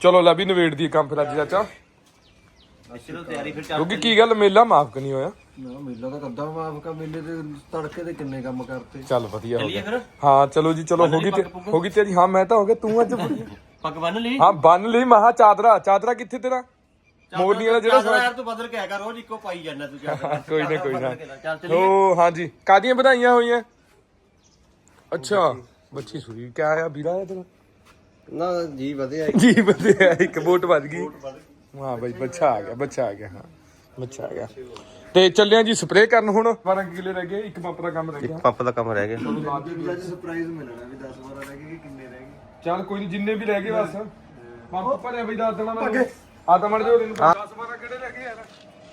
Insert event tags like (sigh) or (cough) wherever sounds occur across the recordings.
ਚਲੋ ਲੈ ਵੀ ਨਵੇੜ ਦੀ ਕੰਮ ਫਿਰ ਅੱਜ ਚਾਚਾ ਚਲੋ ਤਿਆਰੀ ਫਿਰ ਚੱਲ ਕਿਉਂਕਿ ਕੀ ਗੱਲ ਮੇਲਾ ਮਾਫ ਨਹੀਂ ਹੋਇਆ? ਨਾ ਮੇਲਾ ਤਾਂ ਕੱਦਾ ਮਾਫ ਕਾ ਮੇਲੇ ਦੇ ਤੜਕੇ ਦੇ ਕਿੰਨੇ ਕੰਮ ਕਰਤੇ। ਚੱਲ ਵਧੀਆ ਹੋ ਚੱਲੀਏ ਗਿਆ। ਫਿਰ? ਹਾਂ ਚਲੋ ਜੀ ਚਲੋ ਹੋ ਗਈ ਤੇ ਹੋ ਗਈ ਤੇਰੀ। ਹਾਂ ਮੈਂ ਤਾਂ ਹੋ ਗਿਆ ਤੂੰ ਅੱਜ (laughs) ਪੱਗ ਬੰਨ ਲਈ? ਹਾਂ ਬੰਨ ਲਈ। ਮਹਾ ਚਾਦਰਾ ਚਾਦਰਾ ਕਿੱਥੇ ਤੇਰਾ? ਮੋਰਨੀ ਵਾਲਾ ਜਿਹੜਾ ਚਾਦਰਾ ਯਾਰ ਤੂੰ ਬਦਲ ਕੇ ਆਇਆ ਕਰ ਰੋਜ਼ ਇੱਕੋ ਪਾਈ ਜਾਂਦਾ ਤੂੰ ਚਾਦਰਾ। ਕੋਈ ਨਾ ਕੋਈ ਨਾ। ਚੱਲ ਚੱਲੀਏ। ਓ ਹਾਂਜੀ। ਕਾਦੀਆਂ ਵਧਾਈਆਂ ਹੋਈਆਂ? ਅੱਛਾ। ਬੱਚੀ ਸੁਰੀ ਕਿਆ ਆਇਆ? ਵੀਰਾ ਆਇਆ ਤੇਰਾ? ਨਾ ਜੀ ਵਧਿਆ ਜੀ ਵਧੀਆ ਇੱਕ ਵੋਟ ਵੱਜ ਗਈ। ਹਾਂ ਬਈ ਬੱਚਾ ਆ ਗਿਆ ਬੱਚਾ ਆ ਗਿਆ ਹਾਂ। ਬੱਚਾ ਆ ਗਿਆ। ਤੇ ਚੱਲਿਆ ਜੀ ਸਪਰੇਅ ਕਰਨ ਹੁਣ। 12 ਕਿਲੇ ਰਹਿ ਗਏ ਇੱਕ ਪੰਪ ਦਾ ਕੰਮ ਰਹਿ ਗਿਆ। ਪੰਪ ਦਾ ਕੰਮ ਰਹਿ ਗਿਆ। ਅੱਜ ਸਰਪ੍ਰਾਈਜ਼ ਮਿਲਣਾ ਵੀ 10 12 ਰਹਿ ਗਏ ਕਿ ਕਿੰਨੇ ਰਹਿ ਗਏ? ਚੱਲ ਕੋਈ ਨਹੀਂ ਜਿੰਨੇ ਵੀ ਰਹਿ ਗਏ ਬਸ। ਪੰਪ ਭਰਿਆ ਬਈ ਦੱਸ ਦੇਣਾ ਮੈਨੂੰ ਆ ਤਾਂ ਮੜ ਜੋ ਦਿਨ 10 12 ਕਿਹੜੇ ਰਹਿ ਗਏ ਯਾਰ?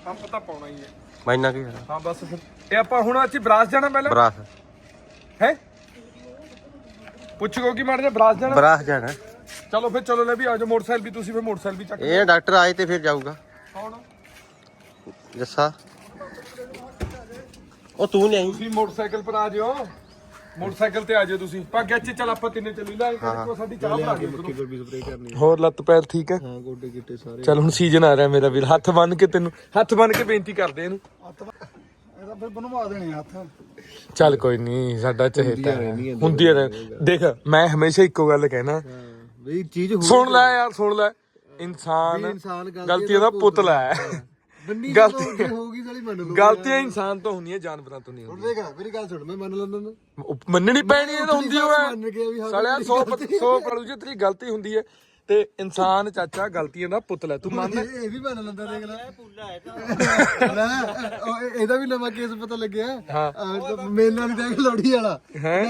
ਪੰਪ ਤਾਂ ਪਾਉਣਾ ਹੀ ਹੈ। ਮੈਨਾਂ ਕੀ ਹਾਂ ਬਸ ਫਿਰ। ਇਹ ਆਪਾਂ ਹੁਣ ਅੱਜ ਬਰਾਸ ਜਾਣਾ ਪਹਿਲਾਂ? ਬਰਾਸ। ਹੈ? ਪੁੱਛ ਕੋ ਕੀ ਮਾਰ ਜਾ ਬਰਾਸ ਜਾਣਾ। ਬਰਾਸ ਜਾਣਾ। ਚਲੋ ਫਿਰ ਚਲੋ ਲੈ ਵੀ ਆ ਜਾਓ ਮੋਟਰਸਾਈਕਲ ਵੀ ਤੁਸੀਂ ਫਿਰ ਮੋਟਰਸਾਈਕਲ ਵੀ ਚੱਕ ਇਹ ਡਾਕਟਰ ਆਏ ਤੇ ਫਿਰ ਜਾਊਗਾ। ਕੌਣ? ਜੱਸਾ। ਉਹ ਤੂੰ ਨਹੀਂ ਆਈ। ਤੁਸੀਂ ਮੋਟਰਸਾਈਕਲ ਪਰ ਆ ਜਿਓ। ਮੋਟਰਸਾਈਕਲ ਤੇ ਆ ਜਿਓ ਤੁਸੀਂ। ਭਾਗਿਆ ਚ ਚੱਲ ਆਪਾਂ ਤਿੰਨੇ ਚੱਲੀ ਲੈ। ਕੋ ਸਾਡੀ ਚਾਹ ਬਣਾ ਕੇ ਕੀ ਵੀ ਸਪਰੇ ਕਰਨੀ ਹੋਰ ਲੱਤ ਪੈਰ ਠੀਕ ਹੈ? ਹਾਂ ਗੋਡੇ ਗਿੱਟੇ ਸਾਰੇ। ਚੱਲ ਹੁਣ ਸੀਜ਼ਨ ਆ ਰਿਹਾ ਮੇਰਾ ਵੀਰ। ਹੱਥ ਬੰਨ ਕੇ ਤੈਨੂੰ ਹੱਥ ਬੰਨ ਕੇ ਬੇਨਤੀ ਕਰਦੇ ਇਹਨੂੰ। ਫਿਰ ਬਣਵਾ ਦੇਣੇ ਹੱਥ। ਚੱਲ ਕੋਈ ਨਹੀਂ ਸਾਡਾ ਚਹੇਤਾ ਹੁੰਦੀ ਰਹਿ ਦੇਖ ਮੈਂ ਹਮੇਸ਼ਾ ਇੱਕੋ ਗੱਲ ਕਹਿਣਾ। ਬਈ ਚੀਜ਼ ਹੋ ਸੁਣ ਲੈ ਯਾਰ ਸੁਣ ਲੈ। ਇਨਸਾਨ ਗਲਤੀ ਦਾ ਪੁਤਲਾ ਹੈ ਗਲਤੀ- ਗਲਤੀ ਹੋਊਗੀ ਸਾਲੀ ਮੰਨ ਲਓ। ਗਲਤੀਆਂ ਇਨਸਾਨ ਤੋਂ ਹੁੰਦੀਆਂ ਜਾਨਵਰਾਂ ਤੋਂ ਨਹੀਂ ਹੁੰਦੀਆਂ। ਦੇਖ ਮੇਰੀ ਗੱਲ ਸੁਣ ਮੈਂ ਮੰਨ ਲੈਂਦਾ ਨਾ। ਉਹ ਮੰਨਣੀ ਪੈਣੀ ਇਹ ਤਾਂ ਹੁੰਦੀ ਹੋਵੇ ਵੀ ਹਾਂ ਸਾਲਿਆ 100 100 ਪੜੂ ਜੀ ਤੇਰੀ ਗਲਤੀ ਹੁੰਦੀ ਹੈ। ਤੇ ਇਨਸਾਨ ਚਾਚਾ ਗਲਤੀਆਂ ਦਾ ਪੁਤਲਾ ਹੈ। ਤੂੰ ਮੰਨ ਇਹ ਇਹ ਵੀ ਮੰਨ ਲੈਂਦਾ ਦੇਖ ਲੈ। ਲੈ ਉਹ ਇਹ- ਇਹਦਾ ਵੀ ਨਵਾਂ ਕੇਸ ਪਤਾ ਲੱਗਿਆ। ਹਾਂ। ਮੇਲਾ ਨਹੀਂ ਦੇਖ ਲੋੜੀ ਵਾਲਾ।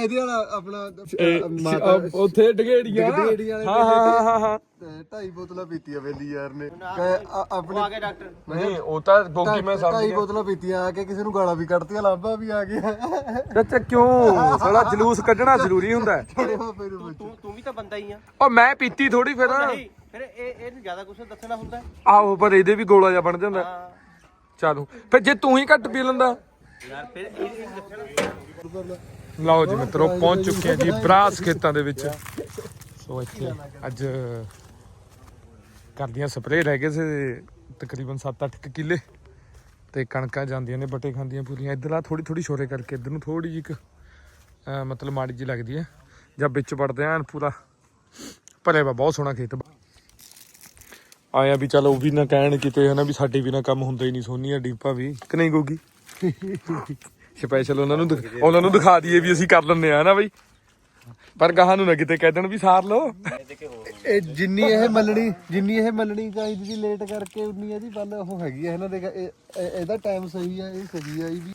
ਇਹਦੇ ਵਾਲਾ ਆਪਣਾ ਅਹ, ਮਾਤਾ ਅਹ ਉੱਥੇ ਡਗੇੜੀਆਂ। ਡਗੇੜੀ ਵਾਲੇ ਹਾਂ ਹਾਂ ਹਾਂ ਹਾਂ ਹਾਂ। ਤੇ ਢਾਈ ਬੋਤਲਾਂ ਪੀਤੀਆਂ ਵੇਲੀ ਯਾਰ ਨੇ। ਕਹੇ ਆ- ਆਪਣੇ ਆ ਗਿਆ ਡਾਕਟਰ ਨਹੀਂ ਉਹ ਤਾਂ ਗੋਗੀ ਮੈਂ ਸਮਝ ਢਾਈ ਗਿਆ। ਬੋਤਲਾਂ ਪੀਤੀਆਂ ਆ ਕੇ ਕਿਸੇ ਨੂੰ ਗਾਲਾਂ ਵੀ ਕੱਢਤੀਆਂ ਲਾਂਬਾ ਵੀ ਆ ਗਿਆ। ਚਾਚਾ ਕਿਉਂ? ਸਾਲਾ ਜਲੂਸ ਕੱਢਣਾ ਜ਼ਰੂਰੀ ਹੁੰਦਾ ਹੈ। ਛੋੜੇ ਬਾਪੇ ਨੂੰ ਪੁੱਛ ਤੂੰ ਤੂੰ ਵੀ ਤਾਂ ਬੰਦਾ ਹੀ ਆ। ਉਹ ਮੈਂ ਪੀਤੀ ਥੋੜੀ ਫਿਰ। ਨਹੀਂ ਫਿਰ ਇਹ ਇਹਨੂੰ ਜ਼ਿਆਦਾ ਕੁਝ ਦੱਸਣਾ ਹੁੰਦਾ। ਆਹੋ ਪਰ ਇਹਦੇ ਵੀ ਗੋਲਾ ਜਿਹਾ ਬਣ ਜਾਂਦਾ। ਹਾਂ। ਚਲੋ ਫਿਰ ਜੇ ਤੂੰ ਹੀ ਘੱਟ ਪੀ ਲੈਂਦਾ। ਯਾਰ ਫਿਰ ਇਹ ਇਹ ਦੱਸਣਾ। ਲਓ ਜੀ ਮਿੱਤਰੋ ਪਹੁੰਚ ਚੁੱਕੇ ਆ ਜੀ ਬਰਾਸ ਖੇਤਾਂ ਦੇ ਵਿੱਚ। ਸੋ ਇੱਥੇ ਅੱਜ ਕਰਦੀਆਂ ਸਪਰੇਅ ਰਹਿ ਗਏ ਸੀ ਤਕਰੀਬਨ 7-8 ਕਿੱਲੇ ਤੇ ਕਣਕਾਂ ਜਾਂਦੀਆਂ ਨੇ ਬਟੇ ਖਾਂਦੀਆਂ ਪੂਰੀਆਂ। ਇੱਧਰ ਆ ਥੋੜੀ ਥੋੜੀ ਛੋਰੇ ਕਰਕੇ ਇੱਧਰ ਨੂੰ ਥੋੜੀ ਜਿਹੀ ਇੱਕ ਮਤਲਬ ਮਾੜੀ ਜੀ ਲੱਗਦੀ ਹੈ। ਜਾਂ ਵਿੱਚ ਵੜਦੇ ਆਂ ਪੂਰਾ। ਭਰਿਆ ਵਾ ਬਹੁਤ ਸੋਹਣਾ ਖੇਤ ਆਇਆ ਵੀ ਚਲ ਉਹ ਵੀ ਨਾ ਕਹਿਣ ਕਿਤੇ ਹਨਾ ਵੀ ਸਾਡੇ ਵੀ ਨਾ ਕੰਮ ਹੁੰਦਾ ਹੀ ਨਹੀਂ ਸੋਨੀਆ ਡੀਪਾ ਵੀ ਕਿ ਨਹੀਂ ਗੋਗੀ? (laughs) ਸਪੈਸ਼ਲ ਉਹਨਾਂ ਨੂੰ ਉਹਨਾਂ ਨੂੰ ਦਿਖਾ ਦਈਏ ਵੀ ਅਸੀਂ ਕਰ ਲੈਂਦੇ ਆ ਨਾ ਬਈ। ਪਰ ਗਾਹਾਂ ਨੂੰ ਨਾ ਕਿਤੇ ਕਹਿ ਦੇਣ ਵੀ ਸਾਰ ਲਓ। ਇਹ ਜਿੰਨੀ ਇਹ ਮੱਲਣੀ ਜਿੰਨੀ ਇਹ ਮੱਲਣੀ ਚਾਹੀਦੀ ਸੀ ਲੇਟ ਕਰਕੇ ਉਨੀ ਇਹਦੀ ਗੱਲ ਉਹ ਹੈਗੀ ਹੈ ਇਹਨਾਂ ਦੇ ਇਹ- ਇਹ- ਇਹਦਾ ਟਾਈਮ ਸਹੀ ਆ ਇਹ ਸਹੀ ਆ ਇਹ ਵੀ।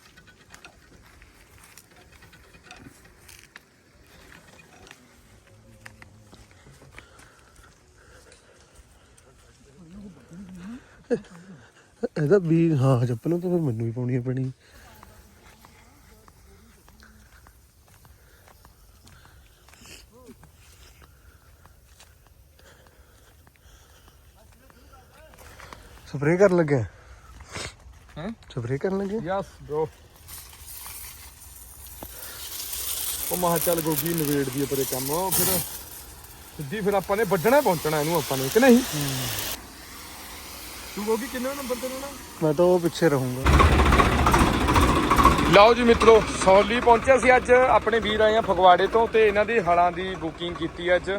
ਇਹਦਾ ਵੀ ਹਾਂ ਚੱਪਲਾਂ ਤਾਂ ਫਿਰ ਮੈਨੂੰ ਵੀ ਪਾਉਣੀਆਂ ਪੈਣੀ। ਸਪਰੇਅ ਕਰਨ ਲੱਗਿਆ ਹੈਂ? ਸਪਰੇਅ ਕਰਨ ਲੱਗਿਆ ਯਸ ਬ్రో ਉਹ ਮਹਾ ਚੱਲ ਗੋਗੀ ਨਵੇੜ ਦੀ ਪਰੇ ਕੰਮ। ਉਹ ਫਿਰ ਸਿੱਧੀ ਫਿਰ ਆਪਾਂ ਨੇ ਵੱਢਣਾ ਪਹੁੰਚਣਾ ਇਹਨੂੰ ਆਪਾਂ ਨੇ ਕਿ ਨਹੀਂ? ਤੂੰ ਗੋਗੀ ਕਿੰਨੇ ਨੰਬਰ ਤੇ ਰਹਿਣਾ? ਮੈਂ ਤਾਂ ਉਹ ਪਿੱਛੇ ਰਹੂੰਗਾ। ਲਓ ਜੀ ਮਿੱਤਰੋ ਸੌਲੀ ਪਹੁੰਚਿਆ ਸੀ ਅੱਜ। ਆਪਣੇ ਵੀਰ ਆਏ ਆ ਫਗਵਾੜੇ ਤੋਂ ਤੇ ਇਹਨਾਂ ਦੀ ਹਲਾਂ ਦੀ ਬੁਕਿੰਗ ਕੀਤੀ ਅੱਜ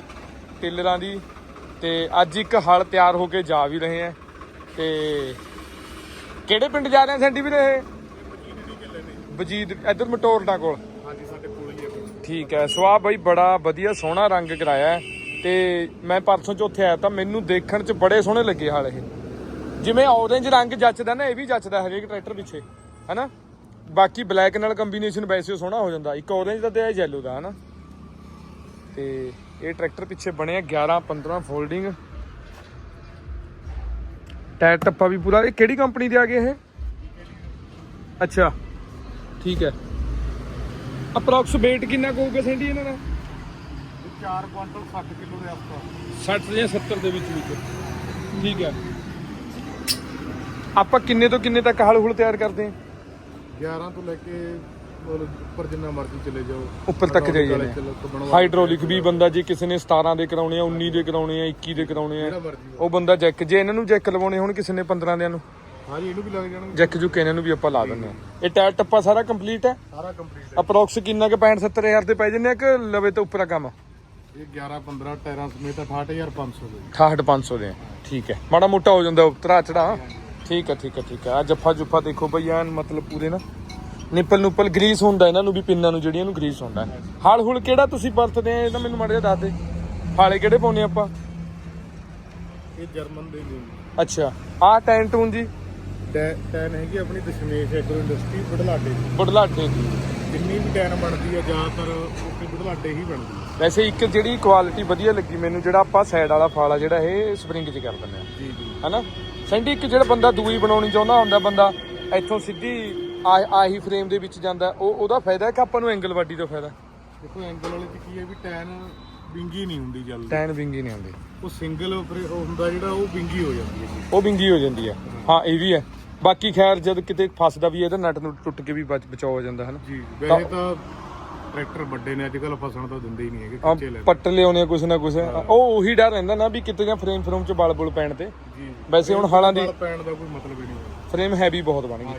ਟਿੱਲਰਾਂ ਦੀ। ਤੇ ਅੱਜ ਇੱਕ ਹਲ ਤਿਆਰ ਹੋ ਕੇ ਜਾ ਵੀ ਰਹੇ ਆ। ਤੇ ਕਿਹੜੇ ਪਿੰਡ ਜਾ ਰਹੇ ਆ ਸੈਂਟੀ ਵੀਰੇ ਇਹ? ਵਜੀਦ ਇੱਧਰ ਮਟੋਰਨਾ ਕੋਲ। ਹਾਂਜੀ ਸਾਡੇ ਕੋਲ ਹੀ ਠੀਕ ਹੈ ਸੋ ਆ ਬਾਈ ਬੜਾ ਵਧੀਆ ਸੋਹਣਾ ਰੰਗ ਕਰਾਇਆ ਹੈ ਤੇ ਮੈਂ ਪਰਸੋਂ ਚੌਥੇ ਆਇਆ ਤਾਂ ਮੈਨੂੰ ਦੇਖਣ 'ਚ ਬੜੇ ਸੋਹਣੇ ਲੱਗੇ ਹਾਲ ਇਹ। ਜਿਵੇਂ ਔਰੇਂਜ ਰੰਗ ਜੱਚਦਾ ਨਾ ਇਹ ਵੀ ਜੱਚਦਾ ਹਰੇਕ ਟਰੈਕਟਰ ਪਿੱਛੇ ਹਨਾ? ਬਾਕੀ ਬਲੈਕ ਨਾਲ ਕੰਬੀਨੇਸ਼ਨ ਵੈਸੇ ਹੀ ਸੋਹਣਾ ਹੋ ਜਾਂਦਾ ਇੱਕ ਔਰੇਂਜ ਦਾ ਤੇ ਇਹ ਯੈਲੋ ਦਾ ਹਨਾ? ਤੇ ਇਹ ਟਰੈਕਟਰ ਪਿੱਛੇ ਬਣਿਆ 11 15 ਫੋਲਡਿੰਗ ਟਾਇਰ ਟੱਪਾ ਵੀ ਪੂਰਾ। ਇਹ ਕਿਹੜੀ ਕੰਪਨੀ ਦੇ ਆ ਗਏ ਇਹ? ਅੱਛਾ। ਠੀਕ ਹੈ। ਅਪਰੋਕਸ weight ਕਿੰਨਾ ਕੁ ਹੋਊਗਾ ਸੈਂਡੀ ਇਹਨਾਂ ਦਾ? 4 ਕੁਇੰਟਲ 60 ਕਿਲੋ ਦੇ ਆਸ-ਪਾਸ 60 ਜਾਂ 70 ਦੇ ਵਿੱਚ ਵਿੱਚ। ਠੀਕ ਹੈ। ਆਪਾਂ ਕਿੰਨੇ ਤੋਂ ਕਿੰਨੇ ਤੱਕ ਹਲ ਹੁਲ ਤਿਆਰ ਕਰਦੇ ਹਾਂ? 11 ਤੋਂ ਲੈ ਕੇ ਮਤਲਬ ਉੱਪਰ ਜਿੰਨਾ ਮਰਜ਼ੀ ਚਲੇ ਜਾਓ। ਉੱਪਰ ਤੱਕ ਜਾਈ ਜਾਂਦੇ ਆ। ਹਾਈਡ੍ਰੋਲਿਕ ਵੀ ਬੰਦਾ ਜੇ ਕਿਸੇ ਨੇ 17 ਦੇ ਕਰਾਉਣੇ ਆ 19 ਦੇ ਕਰਾਉਣੇ ਆ 21 ਦੇ ਕਰਾਉਣੇ ਆ ਮਰਜ਼ੀ ਉਹ ਬੰਦਾ ਜੈਕ ਜੇ ਇਹਨਾਂ ਨੂੰ ਜੈਕ ਲਵਾਉਣੇ ਹੋਣ ਕਿਸੇ ਨੇ 15 ਦਿਆਂ ਨੂੰ। ਹਾਂਜੀ ਇਹਨੂੰ ਵੀ ਲੱਗ ਜਾਣਗੇ। ਜੈਕ ਜੁਕ ਇਹਨਾਂ ਨੂੰ ਵੀ ਆਪਾਂ ਲਾ ਦਿੰਦੇ ਆ। ਇਹ ਟਾਇਰ ਟੱਪਾ ਸਾਰਾ ਕੰਪਲੀਟ ਹੈ? ਸਾਰਾ ਕੰਪਲੀਟ ਅਪਰੋਕਸ ਕਿੰਨਾ ਕਿ 65 70000 ਦੇ ਪੈ ਜੰਨੇ ਆ ਕਿ ਲਵੇ ਤੋਂ ਉੱਪਰ ਆ ਕੰਮ? ਇਹ 11 15 ਟਾਇਰਾਂ ਸਮੇਤ 68500 ਦੇ। 68500 ਦੇ ਆ। ਠੀਕ ਹੈ। ਮਾੜਾ ਮੋਟਾ ਹੋ ਜਾਂਦਾ ਉਤਰਾ ਚੜਾ ਠੀਕ ਹੈ ਠੀਕ ਹੈ ਠੀਕ ਹੈ। ਆ ਜੱਫਾ ਜੁਫਾ ਦੇਖੋ ਐਨ ਮਤਲਬ ਪੂਰੇ ਨਾ। ਨਿੱਪਲ ਨੁੱਪਲ ਗਰੀਸ ਹੁੰਦਾ ਇਹਨਾਂ ਨੂੰ ਵੀ ਪਿੰਨਾਂ ਨੂੰ ਜਿਹੜੀਆਂ ਨੂੰ ਗਰੀਸ ਹੁੰਦਾ। ਹਲ ਹੁਲ ਕਿਹੜਾ ਤੁਸੀਂ ਵਰਤਦੇ ਆ ਇਹ ਤਾਂ ਮੈਨੂੰ ਮਾੜਾ ਜਿਹਾ ਦੱਸ ਦੇ। ਹਾਲੇ ਕਿਹੜੇ ਪਾਉਨੇ ਆਪਾਂ? ਇਹ ਜਰਮਨ ਦੇ ਨੇ। ਅੱਛਾ। ਆ ਟੈਨ ਟੂਨ ਜੀ? ਟੈਨ ਹੈਗੀ ਆਪਣੀ ਦਸ਼ਮੇਸ਼ ਐਗਰੋ ਇੰਡਸਟਰੀ ਬੜਲਾਡੇ ਦੀ। ਬੁਢਲਾਡੇ ਦੀ। ਜਿੰਨੀ ਵੀ ਟੈਨ ਬਣਦੀ ਹੈ ਜ਼ਿਆਦਾਤਰ ਉੱਥੇ ਬੜਲਾਡੇ ਹੀ ਬਣਦੀ। ਹੈ ਵੈਸੇ ਇੱਕ ਜਿਹੜੀ ਕੁਆਲਿਟੀ ਵਧੀਆ ਲੱਗੀ ਮੈਨੂੰ ਜਿਹੜਾ ਆਪਾਂ ਸਾਈਡ ਵਾਲਾ ਫਾਲਾ ਜਿਹੜਾ ਇਹ ਸਪਰਿੰਗ 'ਚ ਕਰ ਦਿੰਦੇ ਆ। ਜੀ ਜੀ। ਹਨਾ? ਸੈਂਡੀ ਇੱਕ ਜਿਹੜਾ ਬੰਦਾ ਦੂਈ ਬਣਾਉਣੀ ਚਾਹੁੰਦਾ ਹੁੰਦਾ ਬੰਦਾ ਇੱਥੋਂ ਸਿੱਧੀ ਆ- ਆਹੀ ਫਰੇਮ ਦੇ ਵਿੱਚ ਜਾਂਦਾ। ਉਹ ਉਹਦਾ ਫਾਇਦਾ ਹੈ ਕਿ ਆਪਾਂ ਨੂੰ ਐਂਗਲ ਵਾਡੀ ਦਾ ਫਾਇਦਾ। ਦੇਖੋ ਐਂਗਲ ਵਾਲੇ ਚ ਕੀ ਹੈ ਵੀ ਟੈਨ ਵਿੰਗੀ ਨਹੀਂ ਹੁੰਦੀ ਜਲਦੀ। ਟੈਨ ਵਿੰਗੀ ਨਹੀਂ ਆਉਂਦੀ ਉਹ ਸਿੰਗਲ ਉਹ ਹੁੰਦਾ ਜਿਹੜਾ ਉਹ ਵਿੰਗੀ ਹੋ ਜਾਂਦੀ ਹੈ ਉਹ ਵਿੰਗੀ ਹੋ ਜਾਂਦੀ ਹੈ। ਹਾਂ। ਇਹ ਵੀ ਹੈ। ਬਾਕੀ ਖੈਰ ਜਦ ਕਿਤੇ ਫਸਦਾ ਵੀ ਹੈ ਇਹਦਾ ਨਟ ਨੂੰ ਟੁੱਟ ਕੇ ਵੀ ਬਚ- ਬਚਾਅ ਹੋ ਜਾਂਦਾ ਹੈ ਨਾ ਜੀ ਵੈਸੇ ਤਾਂ ਟਰੈਕਟਰ ਵੱਡੇ ਨੇ ਅੱਜ ਕੱਲ ਫਸਣ ਤਾਂ ਦਿੰਦੇ ਹੀ ਨਹੀਂ ਹੈਗੇ ਕੱਚੇ ਲੈ ਪੱਟ ਲਿਆਉਣੇ ਕੁਛ ਨਾ ਕੁਛ। ਉਹ ਉਹੀ ਡਰ ਰਹਿੰਦਾ ਨਾ ਵੀ ਕਿਤੇ ਜਾਂ ਫਰੇਮ ਫਰੂਮ ਚ ਬਲ ਬੁਲ ਪੈਣ ਤੇ। ਜੀ। ਵੈਸੇ ਹੁਣ ਹਾਲਾਂ ਦੀ ਪੈਣ ਦਾ ਕੋਈ ਮਤਲਬ ਹੀ ਨਹੀਂ ਫਰੇਮ ਹੈਵੀ ਬਹੁਤ ਬਣ ਗਈ।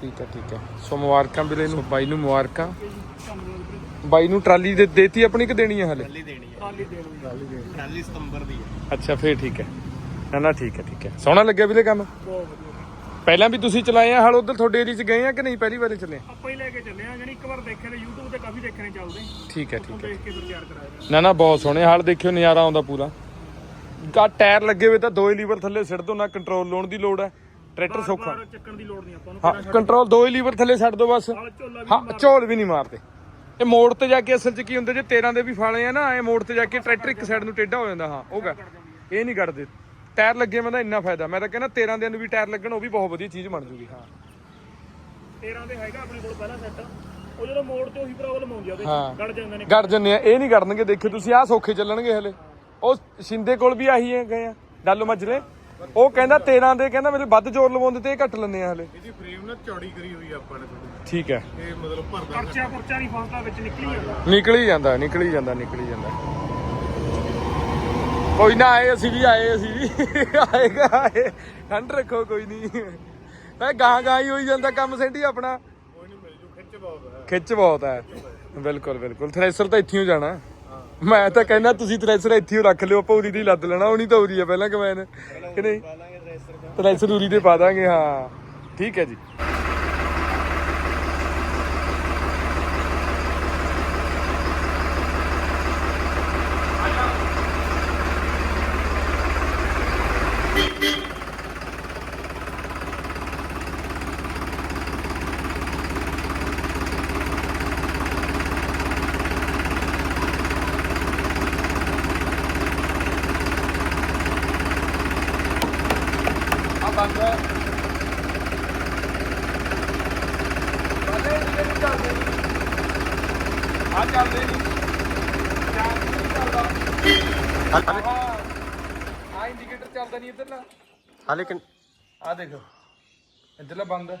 ਠੀਕ ਹੈ ਠੀਕ ਹੈ। ਸੋ ਮੁਬਾਰਕਾਂ ਵੀਰੇ ਨੂੰ। ਬਾਈ ਨੂੰ ਮੁਬਾਰਕਾਂ। ਬਾਈ ਨੂੰ ਟਰਾਲੀ ਦੇ ਦੇਤੀ ਆਪਣੀ ਕਿ ਦੇਣੀ ਹੈ ਹਲੇ? ਟਰਾਲੀ ਦੇਣੀ ਹੈ। ਟਰਾਲੀ ਸਤੰਬਰ ਦੀ ਹੈ। ਅੱਛਾ ਫੇਰ ਠੀਕ ਹੈ। ਨਾ ਨਾ ਠੀਕ ਹੈ ਠੀਕ ਹੈ। ਸੋਹਣਾ ਲੱਗਿਆ ਵੀਰੇ ਕੰਮ? ਪਹਿਲਾਂ ਵੀ ਤੁਸੀਂ ਚਲਾਏ ਆ ਹਲ ਉਧਰ ਤੁਹਾਡੇ ਏਰੀਆ ਚ ਗਏ ਆ ਕਿ ਨਹੀਂ? ਪਹਿਲੀ ਵਾਰੀ ਚੱਲੇ ਆ? ਆਪਾਂ ਹੀ ਲੈ ਕੇ ਚੱਲੇ ਆ ਜਾਨੀ ਇੱਕ ਵਾਰ ਦੇਖੇ ਨੇ YouTube ਤੇ ਕਾਫੀ ਦੇਖਣੇ ਚੱਲਦੇ। ਠੀਕ ਹੈ ਠੀਕ ਹੈ। ਦੇਖ ਕੇ ਤਿਆਰ ਕਰਾਇਆ ਨਾ ਨਾ ਬਹੁਤ ਸੋਹਣੇ ਹਾਲ ਦੇਖਿਓ ਨਜ਼ਾਰਾ ਆਉਂਦਾ ਪੂਰਾ। ਕਾ ਟਾਇਰ ਲੱਗੇ ਹੋਏ ਤਾਂ ਦੋ ਹੀ ਲੀਵਰ ਥੱਲੇ ਸਿੱਟ ਦੋ ਨਾ ਕੰਟਰੋਲ ਲਾਉਣ ਦੀ ਲੋੜ ਹੈ। ਟਰੈਕਟਰ ਸੌਖਾ। ਬਾਰ ਚੱਕਣ ਦੀ ਲੋੜ ਨਹੀਂ ਆਪਾਂ ਨੂੰ ਹਾਂ ਕੰਟਰੋਲ ਦੋ ਹੀ ਲੀਵਰ ਥੱਲੇ ਛੱਡ ਦੋ ਬਸ। ਹਾਂ ਝੋਲ ਵੀ ਨਹੀਂ ਮਾਰਦੇ। ਇਹ ਮੋੜ ਤੇ ਜਾ ਕੇ ਅਸਲ 'ਚ ਕੀ ਹੁੰਦਾ ਜੇ 13 ਦੇ ਵੀ ਫਾਲੇ ਆ ਨਾ ਇਹ ਮੋੜ ਤੇ ਜਾ ਕੇ ਟਰੈਕਟਰ ਇੱਕ ਸਾਈਡ ਨੂੰ ਟੇਢਾ ਹੋ ਜਾਂਦਾ ਹਾਂ ਉਹ ਗਾ ਇਹ ਨਹੀਂ ਕੱਢਦੇ। ਟਾਇਰ ਲੱਗੇ ਮੈਂ ਤਾਂ ਇੰਨਾ ਫਾਇਦਾ। ਮੈਂ ਤਾਂ ਕਹਿੰਦਾ 13 ਦੇ ਨੂੰ ਵੀ ਟਾਇਰ ਲੱਗਣ ਉਹ ਵੀ ਬਹੁਤ ਵਧੀਆ ਚੀਜ਼ ਬਣ ਜੂਗੀ ਹਾਂ। 13 ਦੇ ਹੈਗਾ ਆਪਣੇ ਕੋਲ ਪਹਿਲਾ ਸੈੱਟ ਉਹ ਜਦੋਂ ਮੋੜ ਤੇ ਉਹੀ ਪ੍ਰੋਬਲਮ ਆਉਂਦੀ ਆ ਉਹਦੇ। ਗੜ ਜਾਂਦੇ ਨੇ। ਗੜ ਜੰਨੇ ਆ ਇਹ ਨਹੀਂ ਗੜਨਗੇ। ਦੇਖਿਓ ਤੁਸੀਂ ਆਹ ਸੌਖੇ ਚੱਲਣਗੇ ਹਲੇ। ਉਹ ਸ਼ਿੰਦੇ ਕੋਲ ਵੀ ਆਹੀ ਹੈ ਗਏ ਆ। ਡੱਲ ਮਜਲੇ ਉਹ ਕਹਿੰਦਾ 13 ਦੇ ਕਹਿੰਦਾ ਮੇਰੇ ਵੱਧ ਜ਼ੋਰ ਲਵਾਉਂਦੇ ਤੇ ਇਹ ਘੱਟ ਲੈਂਦੇ ਆ ਹਲੇ। ਇਹਦੀ ਫਰੇਮ ਨਾ ਚੌੜੀ ਕਰੀ ਹੋਈ ਆ ਆਪਾਂ ਨੇ ਥੋੜੀ ਠੀਕ ਹੈ। ਇਹ ਮਤਲਬ ਭਰਦਾ ਪਰਚਾ ਪੁਰਚਾ ਨਹੀਂ ਫਸਦਾ ਵਿੱਚ ਨਿਕਲੀ ਜਾਂਦਾ। ਨਿਕਲ ਜਾਂਦਾ ਨਿਕਲ ਜਾਂਦਾ ਨਿਕਲ ਜਾਂਦਾ। ਕੋਈ ਨਾ ਆਏ ਅਸੀਂ ਵੀ ਆਏ ਅਸੀਂ ਵੀ। ਆਏਗਾ ਆਏ। ਠੰਡ ਰੱਖੋ ਕੋਈ ਨਹੀਂ। ਮੈਂ ਗਾਂ ਗਾਂ ਹੀ ਹੋਈ ਜਾਂਦਾ ਕੰਮ ਸੈਂਟੀ ਆਪਣਾ। ਕੋਈ ਨਹੀਂ ਮਿਲ ਜੂ ਖਿੱਚ ਬਹੁਤ ਹੈ। ਖਿੱਚ ਬਹੁਤ ਹੈ। ਬਿਲਕੁਲ ਬਿਲਕੁਲ। ਥ੍ਰੈਸ਼ਰ ਤਾਂ ਇੱਥੇ ਹੀ ਜਾਣਾ। ਮੈਂ ਤਾਂ ਕਹਿੰਦਾ ਤੁਸੀਂ ਥ੍ਰੈਸ਼ਰ ਇੱਥੇ ਹੀ ਰੱਖ ਲਿਓ ਉਰੀ ਦੀ ਲੱਦ ਲੈਣਾ ਉਹ ਨਹੀਂ ਤਾਂ ਉਰੀ ਆ ਪਹਿਲਾਂ ਕਮੈਨ ਕਿ ਨਹੀਂ? ਥ੍ਰੈਸ਼ਰ ਉਰੀ ਦੇ ਪਾ ਦਾਂਗੇ ਹਾਂ। ਠੀਕ ਹੈ ਜੀ ਆ ਬੰਦ ਹੈ ਆ ਚੱਲਦੇ ਨਹੀਂ ਚਾਰ ਨਹੀਂ ਚੱਲਦਾ ਆ ਇੰਡੀਕੇਟਰ ਚੱਲਦਾ ਨਹੀਂ ਇੱਧਰ ਨਾ ਹਾਲੇ ਆ ਦੇਖੋ ਇੱਧਰਲਾ ਬੰਦ ਹੈ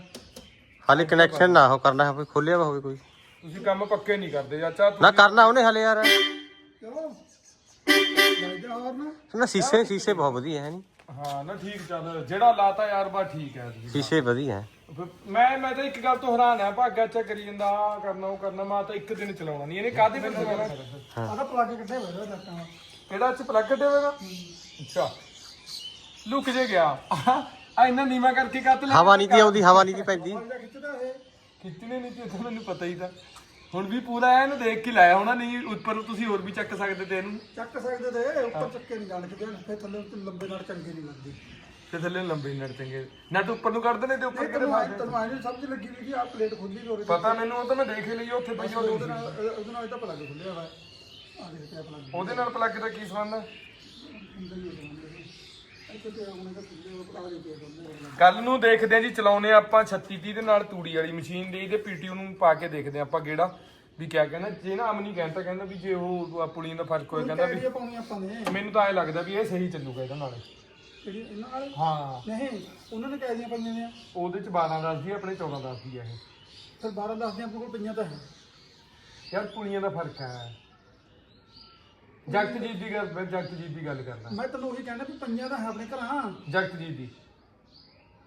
ਹਾਲੇ ਕਨੈਕਸ਼ਨ ਨਾ ਹੋ ਕਰਨਾ ਹੋਵੇ ਖੋਲਿਆ ਹੋਵੇ ਕੋਈ। ਤੁਸੀਂ ਕੰਮ ਪੱਕੇ ਨਹੀਂ ਕਰਦੇ ਚਾਚਾ ਨਾ ਕਰਨਾ ਉਹਨੇ ਹਲੇ ਯਾਰ। ਹੋਰ ਨਾ। ਸੀਸੇ ਸੀਸੇ ਬਹੁਤ ਵਧੀਆ ਹੈ ਨਹੀਂ ਹਾਂ ਨਾ ਠੀਕ ਚੱਲ ਜਿਹੜਾ ਲਾਤਾ ਯਾਰ ਬਾ ਠੀਕ ਹੈ ਤੁਸੀਂ ਸੀਸੇ ਵਧੀਆ ਹੈ। ਫਿਰ ਮੈਂ ਮੈਂ ਤਾਂ ਇੱਕ ਗੱਲ ਤੋਂ ਹੈਰਾਨ ਆ ਭਾਗਾ ਚਾ ਕਰੀ ਜਾਂਦਾ ਆਹ ਕਰਨਾ ਉਹ ਕਰਨਾ ਮੈਂ ਤਾਂ ਇੱਕ ਦਿਨ ਚਲਾਉਣਾ ਨਹੀਂ ਇਹਨੇ ਕਾਹਦੇ ਵਿੱਚ ਚਲਾਉਣਾ? ਆਦਾ ਪਲੱਗ ਕਿੱਥੇ ਹੋਇਆ ਦੱਸਣਾ ਇਹਦਾ ਚ ਪਲੱਗ ਹੋਇਆ ਅੱਛਾ। ਲੁਕ ਜੇ ਗਿਆ। ਆ ਇੰਨਾ ਨੀਵਾ ਕਰਕੇ ਕੱਤ ਲੈ ਹਵਾ ਨਹੀਂ ਤੀ ਆਉਂਦੀ ਹਵਾ ਨਹੀਂ ਤੀ ਪੈਂਦੀ। ਖਿੱਚਦਾ ਇਹ। ਕਿਤਨੇ ਨਹੀਂ ਤੇ ਮੈਨੂੰ ਪਤਾ ਹੀ ਤਾਂ। ਹੁਣ ਵੀ ਪੂਰਾ ਇਹਨੂੰ ਦੇਖ ਕੇ ਲਾਇਆ ਹੋਣਾ ਨਹੀਂ ਉੱਪਰ ਤੁਸੀਂ ਹੋਰ ਵੀ ਚੱਕ ਸਕਦੇ ਤੇ ਇਹਨੂੰ? ਚੱਕ ਸਕਦੇ ਤੇ ਉੱਪਰ ਚੱਕੇ ਨਹੀਂ ਜਾਣ ਕਿਤੇ ਫਿਰ ਥੱਲੇ ਉੱਤੇ ਲੰਬੇ ਨਾਲ ਚੰਗੇ ਨਹੀਂ ਲੱਗਦੇ। ਤੇ ਥੱਲੇ ਲੰਬੇ ਨੜ ਚੰਗੇ ਨਟ ਉੱਪਰ ਨੂੰ ਕੱਢ ਦੇਣੇ ਤੇ ਉੱਪਰ ਕਿਹੜੇ ਤੈਨੂੰ ਆਏ ਤੈਨੂੰ ਆਏ ਨਹੀਂ ਸਮਝ ਲੱਗੀ ਵੀ ਕਿ ਆ ਪਲੇਟ ਖੁੱਲੀ ਵੀ ਹੋ ਰਹੀ ਪਤਾ ਮੈਨੂੰ ਉਹ ਤਾਂ ਮੈਂ ਦੇਖ ਹੀ ਲਈ ਉੱਥੇ ਪਈ ਉਹ ਉਹਦੇ ਨਾਲ। ਉਹਦੇ ਨਾਲ ਤਾਂ ਪਲੱਗ ਖੁੱਲਿਆ ਹੋਇਆ। ਆ ਦੇਖ ਤੇ ਪਲੱਗ ਉਹਦੇ ਨਾਲ ਪਲੱਗ ਦਾ ਕੀ ਸੰਬੰਧ? ਹੈ ਇੱਥੇ ਤੇ ਉਹਨੇ ਤਾਂ ਖੁੱਲੇ ਉਹ ਪਲੱਗ ਦੇ ਦੋਨੇ ਕੱਲ ਨੂੰ ਦੇਖਦੇ ਆ ਜੀ ਚਲਾਉਨੇ ਆਪਾਂ 36 30 ਦੇ ਨਾਲ ਤੂੜੀ ਵਾਲੀ ਮਸ਼ੀਨ ਦੇ ਇਹਦੇ ਪੀਟੀਓ ਨੂੰ ਪਾ ਕੇ ਦੇਖਦੇ ਆ ਆਪਾਂ ਗੇੜਾ ਵੀ ਕਿਆ ਕਹਿੰਦਾ। ਜੇ ਨਾ ਅਮਨੀ ਕਹਿੰਦਾ ਕਹਿੰਦਾ ਵੀ ਜੇ ਉਹ ਪੁਲੀਆਂ ਦਾ ਫ਼ਰਕ ਹੋਇਆ ਕਹਿੰਦਾ ਵੀ ਆਪਾਂ ਨੇ? ਮੈਨੂੰ ਤਾਂ ਐ ਲੱਗਦਾ ਵੀ ਇਹ ਸਹੀ ਚੱਲੂਗਾ ਇਹਦੇ ਨਾਲ। ਕਿਹੜੀ ਹਾਂ। ਨਹੀਂ ਉਹਨਾਂ ਨੇ ਕਹਿ ਦੀਆਂ ਪਾਈਆਂ ਨੇ। ਉਹਦੇ ਚ 12 ਦੱਸਦੀ ਆ ਆਪਣੇ 14 ਦੱਸਦੀ ਆ ਇਹ। ਫਿਰ 12 10 ਦੀਆਂ ਆਪਣੇ ਕੋਲ ਪਈਆਂ ਤਾਂ ਹੈ। ਯਾਰ ਪੁਲੀਆਂ ਦਾ ਫ਼ਰਕ ਹੈ। ਜਗਤਜੀਤ ਦੀ ਗੱਲ ਮੈਂ ਜਗਤਜੀਤ ਦੀ ਗੱਲ ਕਰਦਾ। ਮੈਂ ਤੈਨੂੰ ਉਹੀ ਕਹਿੰਦਾ ਵੀ ਪਈਆਂ ਤਾਂ ਹੈ ਆਪਣੇ ਘਰਾਂ। ਜਗਤਜੀਤ ਦੀ।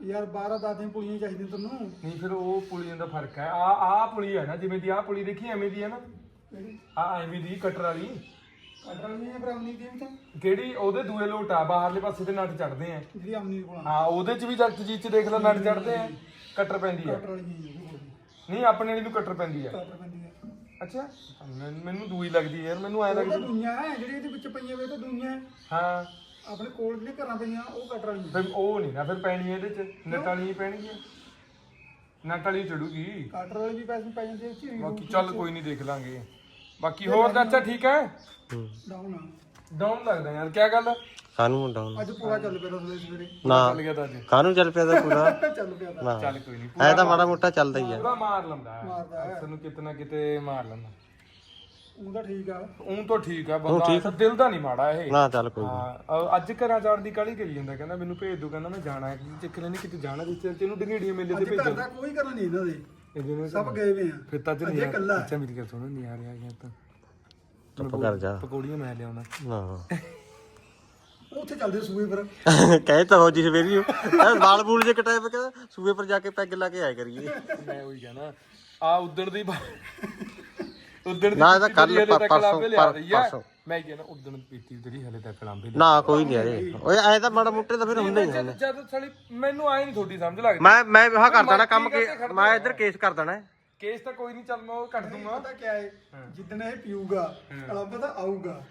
ਯਾਰ 12 10 ਦੀਆਂ ਪੁਲੀਆਂ ਚਾਹੀਦੀਆਂ ਤੈਨੂੰ। ਨਹੀਂ ਫਿਰ ਉਹ ਪੁਲੀਆਂ ਦਾ ਫ਼ਰਕ ਹੈ। ਆ ਆ ਪੁਲੀ ਹੈ ਨਾ ਜਿਵੇਂ ਦੀ ਆ ਪੁਲੀ ਦੇਖੀ ਐਵੇਂ ਦੀ ਹੈ ਨਾ। ਕਿਹੜੀ? ਆ ਐਵੇਂ ਦੀ ਕਟਰ ਵਾਲੀ। ਕੱਢਣ ਨਹੀਂ ਹੈ ਬਰਾਉਨੀ ਦੀ ਵੀ ਤਾਂ? ਕਿਹੜੀ? ਉਹਦੇ ਦੂਏ ਲੋਟ ਆ ਬਾਹਰਲੇ ਪਾਸੇ ਤੇ ਨਟ ਚੜਦੇ ਆ। ਜਿਹੜੀ ਆਮਨੀ ਕੋਲ ਹਾਂ ਉਹਦੇ ਚ ਵੀ ਜਗਤਜੀਤ ਚ ਦੇਖ ਲੈ ਨਟ ਚੜਦੇ ਆ। ਕਟਰ ਪੈਂਦੀ ਆ। ਕੱਟਰ ਵਾਲੀ ਨਹੀਂ ਆਪਣੇ ਵਾਲੀ ਨੂੰ ਕਟਰ ਪੈਂਦੀ ਆ। ਕੱਟਰ ਪੈਂਦੀ ਅੱਛਾ। ਮੈਨ- ਮੈਨੂੰ ਦੂਈ ਲੱਗਦੀ ਯਾਰ ਮੈਨੂੰ ਐ ਉਹ ਤਾਂ ਲੱਗਦੀ ਦੁਨੀਆ ਹੈ ਜਿਹੜੀ ਇਹਦੇ ਵਿੱਚ ਪਈਆਂ ਵੇ ਤਾਂ ਦੁਨੀਆ ਹੈ। ਹਾਂ। ਆਪਣੇ ਕੋਲ ਜਿਹੜੇ ਘਰਾਂ ਪਈਆਂ ਉਹ ਕੱਟਰ ਵਾਲੀ ਫਿਰ ਉਹ ਨਹੀਂ ਨਾ ਫਿਰ ਪੈਣੀ ਇਹਦੇ ਚ ਨਟ ਵਾਲੀ ਹੀ ਪੈਣਗੀਆਂ। ਨਟ ਵਾਲੀ ਚੜੂਗੀ। ਕੱਟਰ ਵਾਲੀ ਵੀ ਪੈਸੇ ਪੈ ਜਾਂਦੇ ਉੱਚੀ ਬਾਕੀ ਚੱਲ ਕੋਈ ਨਹੀਂ ਦੇਖ ਲਾਂਗੇ। ਬਾਕੀ ਹੋਰ ਤਾਂ ਅੱਛਾ ਠੀਕ ਹੈ? ਡਾਊਨ ਆ। ਡਾਊਨ ਲੱਗਦਾ ਯਾਰ ਕੀ ਗੱਲ? ਕਾਨੂੰ ਮੁੰਡਾ ਅੱਜ ਪੂਰਾ ਚੱਲ ਪਿਆ ਸਵੇਰੇ ਸਵੇਰੇ। ਨਾ। ਚੱਲ ਗਿਆ ਤਾਂ ਅੱਜ। ਕਾਨੂੰ ਚੱਲ ਪਿਆ ਦਾ ਪੂਰਾ। ਚੱਲ ਪਿਆ ਤਾਂ ਨਾ। ਚੱਲ ਕੋਈ ਨਹੀਂ ਐ ਤਾਂ ਮਾੜਾ ਮੋਟਾ ਚੱਲਦਾ ਹੀ ਆ। ਪੂਰਾ ਮਾਰ ਲੈਂਦਾ ਮਾਰਦਾ ਹੈ। ਅਕਸਰ ਨੂੰ ਕਿਤੇ ਮਾਰ ਲੈਂਦਾ। ਉਹ ਤਾਂ ਠੀਕ ਆ। ਉਹ ਤਾਂ ਠੀਕ ਆ ਬੰਦਾ ਦਿਲ ਦਾ ਨਹੀਂ ਮਾੜਾ ਇਹ। ਨਾ ਚੱਲ ਕੋਈ ਨੀ। ਹਾਂ ਅ- ਅੱਜ ਘਰਾਂ ਜਾਣ ਦੀ ਕਾਲੀ ਕਰੀ ਜਾਂਦਾ ਕਹਿੰਦਾ ਮੈਨੂੰ ਭੇਜ ਦੋ ਕਹਿੰਦਾ ਮੈਂ ਜਾਣਾ ਹੈ। ਚੱਕਰ ਨਹੀਂ ਕਿਤੇ ਜਾਣਾ ਜਿੱਥੇ ਤੈਨੂੰ ਡੰਗੇੜੀਆਂ ਮੇਲੇ ਤੇ ਅੱਜ ਘਰ ਭੇਜੋ ਦਾ ਕੋਈ ਕਰਨ ਨਹੀਂ ਇਹਨਾਂ ਦੇ। ਸਭ ਗਏ ਵੇ ਆ। ਫਿਰ ਤਾਂ ਅੱਜ ਨਹੀਂ ਇਕੱਲਾ। ਅੱਛਾ ਮੇਰੀ ਗੱਲ ਸੁਣੋ ਨਹੀਂ ਆ ਰਿਹਾ ਗਿਆ ਤਾਂ। ਚੁੱਪ ਕਰ ਜਾ। ਪਕੌੜੀਆਂ ਮੈਂ ਲਿਆਉਣਾ। ਨਾ। ਉੱਥੇ ਚੱਲਦੇ ਸੂਏ ਪਰ। (laughs) ਕਹੇ ਤਾਂ ਹੋ ਜੀ ਸਵੇਰੀ ਉਹ ਬਾਲ ਬੂਲ ਜੇ ਪਏ ਕਹਿੰਦਾ ਸੂਏ ਪਰ ਜਾ ਕੇ ਪੈਗ ਲਾ ਕੇ ਆਇਆ ਕਰੀਏ। ਮੈਂ ਉਹੀ ਕਹਿਣਾ ਆ ਉਦਣ ਦੀ ਉਦਣ ਦੀ ਨਾ, ਇਹ ਤਾਂ ਪੀਤੀ ਕੱਲ੍ਹ ਹਲੇ ਤੱਕ ਪਰਸੋਂ-। ਪਰਸੋਂ। ਮੈਂ ਕਹਿਣਾ ਉਦਣ ਪੀਤੀ ਤੇਰੀ ਹਲੇ ਤੱਕ ਲਾਂਬੇ ਨਾ ਕੋਈ ਨਹੀਂ ਆਏ। ਓਏ ਐ ਤਾਂ ਮਾੜਾ ਮੋਟੇ ਤਾਂ ਫਿਰ ਹੁੰਦਾ ਹੀ। ਜਦ ਜਦ ਸਾਲੀ ਮੈਨੂੰ ਆਏ ਨਹੀਂ ਤੁਹਾਡੀ ਸਮਝ ਲੱਗਦੀ। ਮੈਂ ਮੈਂ ਆਹ ਕਰ ਦੇਣਾ ਕੰਮ ਕੇ ਮੈਂ ਇੱਧਰ ਕੇਸ ਕਰ ਦੇਣਾ। ਕੇਸ ਤਾਂ ਕੋਈ ਨਹੀਂ ਚੱਲ ਮੈਂ ਉਹ ਕੱਟ ਦੂੰਗਾ। ਪਤਾ ਕਿਆ ਹੈ। ਜਿੱਦਣ ਇਹ ਪੀਊਗਾ ਅਲੱਬ ਤਾਂ ਆਊਗਾ।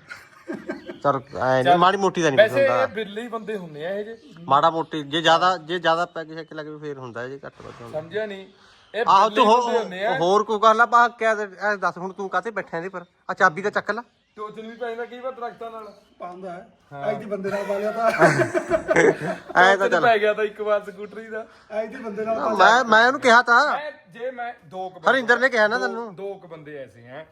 ਚੱਲ ਐ ਨਹੀਂ ਮਾੜੀ ਮੋਟੀ ਦਾ ਨਹੀਂ ਵੈਸੇ ਹੁੰਦਾ। ਇਹ ਬਿਰਲੇ ਹੀ ਬੰਦੇ ਹੁੰਦੇ ਆ ਇਹ ਜੇ। ਮਾੜਾ ਮੋਟੀ ਜੇ ਜ਼ਿਆਦਾ ਜੇ ਜ਼ਿਆਦਾ ਪੈਗ ਸ਼ੈਕ ਲੱਗੇ ਫੇਰ ਹੁੰਦਾ ਜੇ ਘੱਟ ਵੱਧ ਹੁੰਦਾ। ਸਮਝਿਆ ਨਹੀਂ। ਇਹ ਆਹੋ ਤੂੰ ਹੀ ਬੰਦੇ ਹੁੰਦੇ ਆ। ਹੋ- ਹੋਰ ਕੋਈ ਗੱਲ ਆ ਬਾ ਕਿਆ ਤੇ- ਐ ਦੱਸ ਹੁਣ ਤੂੰ ਕਾਤੇ ਬੈਠਾ ਇਹਦੇ ਪਰ? ਆ ਚਾਬੀ ਤਾਂ ਚੱਕ ਲੈ। ਟੋਚਨ ਵੀ ਪੈ ਜਾਂਦਾ ਕਈ ਵਾਰ ਦਰਖਤਾਂ ਨਾਲ। ਪਾਉਂਦਾ ਹੈ। ਐਂ ਦੀ ਬੰਦੇ ਨਾਲ ਪਾ ਲਿਆ ਤਾਂ। ਐ ਤਾਂ ਟੋਚਨ ਪੈ ਗਿਆ ਤਾਂ ਇੱਕ ਵਾਰ ਸਕੂਟਰੀ ਦਾ। ਐਂ ਦੀ ਬੰਦੇ ਨਾਲ ਪਾ ਮੈਂ ਮੈਂ ਉਹਨੂੰ ਕਿਹਾ ਤਾਂ। ਮੈਂ ਜੇ ਮੈਂ ਦੋ ਕੁ ਬੰਦੇ- ਹਰਿੰਦਰ ਨੇ ਕਿਹਾ ਨਾ ਦੋ- ਤੈਨੂੰ। ਦੋ ਕੁ ਬੰਦੇ ਐਸੇ ਹੈ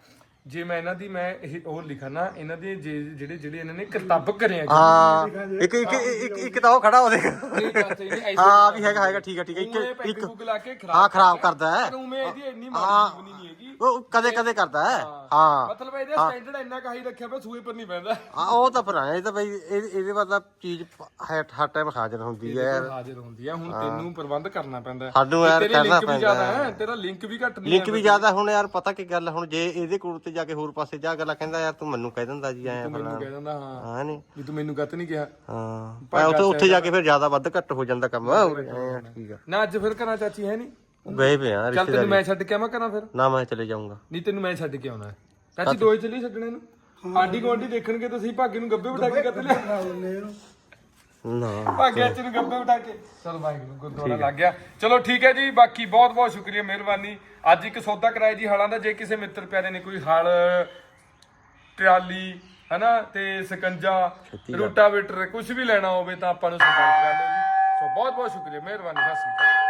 ਜੇ ਮੈਂ ਇਹਨਾਂ ਦੀ ਮੈਂ ਇਹ ਉਹ ਲਿਖਾਂ ਨਾ ਇਹਨਾਂ ਦੇ ਜੇ- ਜਿਹੜੇ ਜਿਹੜੇ ਇਹਨਾਂ ਨੇ ਕਿਤਾਬ ਕਰਿਆ ਹਾਂ ਇੱਕ ਇੱਕ ਇੱਕ ਇੱਕ ਤਾਂ ਉਹ ਖੜਾ ਉਹਦੇ ਹਾਂ ਵੀ ਹੈਗਾ ਹੈਗਾ ਠੀਕ ਹੈ ਠੀਕ ਹੈ ਇੱਕ ਇੱਕ ਇੱਕ ਇੱਕ ਲਾ ਕੇ ਖਰਾਬ ਹਾਂ ਖਰਾਬ ਕਰਦਾ ਹੈ। ਪਰ ਉਵੇਂ ਇਹਦੀ ਇੰਨੀ ਹਾਂ। ਮਾੜੀ ਜੀਵਨੀ ਨਹੀਂ ਹੈਗੀ। ਉਹ ਕਦੇ ਕਦੇ ਕਰਦਾ ਹੈ। ਹਾਂ। ਮਤਲਬ ਇਹਦਾ ਸਟੈਂਡਰਡ ਇੰਨਾ ਕਾਹੀ ਰੱਖਿਆ ਪਿਆ ਸੂਏ ਪਰ ਨਹੀਂ ਪੈਂਦਾ ਹਾਂ ਉਹ ਤਾਂ ਫਿਰ ਇਹ ਤਾਂ ਬਈ ਇਹ- ਇਹਦੇ ਮਤਲਬ ਚੀਜ਼ ਹਰ ਹਰ ਟਾਈਮ ਹਾਜ਼ਰ ਹੁੰਦੀ ਹੈ। ਯਾਰ ਹਾਜ਼ਰ ਹੁੰਦੀ ਆ ਹੁਣ ਤੈਨੂੰ ਪ੍ਰਬੰਧ ਕਰਨਾ ਪੈਂਦਾ ਸਾਨੂੰ ਯਾਰ ਕਰਨਾ ਲਿੰਕ ਵੀ ਪੈਂਦਾ ਜ਼ਿਆਦਾ ਹੈ। ਹੈ। ਤੇਰਾ ਲਿੰਕ ਵੀ ਘੱਟ ਨਹੀਂ ਲਿੰਕ ਵੀ ਜ਼ਿਆਦਾ ਹੁਣ ਯਾਰ ਪਤਾ ਕੀ ਗੱਲ ਹੁਣ ਜੇ ਇਹਦੇ ਕੋਲ ਤੇ ਜਾ ਕੇ ਹੋਰ ਪਾਸੇ ਜਾ ਗੱਲਾਂ ਕਹਿੰਦਾ ਯਾਰ ਤੂੰ ਮੈਨੂੰ ਕਹਿ ਦਿੰਦਾ ਜੀ ਐ ਮੈਨੂੰ ਫਲਾਂ ਕਹਿ ਦਿੰਦਾ ਹਾਂ। ਹਾਂ ਨਹੀਂ ਵੀ ਤੂੰ ਮੈਨੂੰ ਗੱਤ ਨਹੀਂ ਕਿਹਾ। ਹਾਂ। ਪਰ ਉੱਥੇ ਉੱਥੇ ਜਾ ਕੇ ਫਿਰ ਜ਼ਿਆਦਾ ਵੱਧ ਘੱਟ ਹੋ ਜਾਂਦਾ ਕੰਮ। ਠੀਕ ਆ। ਨਾ ਅੱਜ ਫਿਰ ਘਰਾਂ ਚਾਚੀ ਹੈ ਨਹੀਂ ਗਏ ਵੇ ਆ ਚੱਲ ਤੈਨੂੰ ਮੈਂ ਛੱਡ ਕੇ ਆਵਾਂ ਘਰਾਂ ਫਿਰ? ਨਾ ਮੈਂ ਚਲੇ ਜਾਊਂਗਾ। ਨਹੀਂ ਤੈਨੂੰ ਮੈਂ ਛੱਡ ਕੇ ਆਉਣਾ ਹੈ। ਚਾਚੀ ਦੋਏ ਚੱਲੀ ਛੱਡਣੇ ਨੂੰ। ਆਂਡੀ ਗਵਾਂਡੀ ਦੇਖਣਗੇ ਤੁਸੀਂ ਭਾਗੇ ਨੂੰ ਗੱਬੇ ਬਿਠਾ ਕੇ ਕੱਤ ਲਿਆ। ਨਾ। ਭਾਗੇ ਚ ਨੂੰ ਗੱਬੇ ਬਿਠਾ ਕੇ। ਚਲ ਵਾਹਿਗੁਰੂ ਗੁਰਦੁਆਰਾ ਲੱਗ ਗਿਆ। ਚਲੋ ਠੀਕ ਹੈ ਜੀ ਬਾਕੀ ਬਹੁਤ ਬਹੁਤ ਸ਼ੁਕਰੀਆ ਮਿਹਰਬਾਨੀ। ਅੱਜ ਇੱਕ ਸੌਦਾ ਕਰਾਇਆ ਜੀ ਹਲਾਂ ਦਾ ਜੇ ਕਿਸੇ ਮਿੱਤਰ ਪਿਆਰੇ ਨੇ ਕੋਈ ਹਲ ਟਰਾਲੀ ਹਨਾ ਤੇ ਸਕੰਜਾ ਰੂਟਾਵੇਟਰ ਕੁਝ ਵੀ ਲੈਣਾ ਹੋਵੇ ਤਾਂ ਆਪਾਂ ਨੂੰ ਸੰਪਰਕ ਕਰ ਲਓ ਜੀ। ਸੋ ਬਹੁਤ ਬਹੁਤ ਸ਼ੁਕਰੀਆ ਮਿਹਰਬਾਨੀ ਸਤਿ ਸ਼੍ਰੀ ਅਕਾਲ।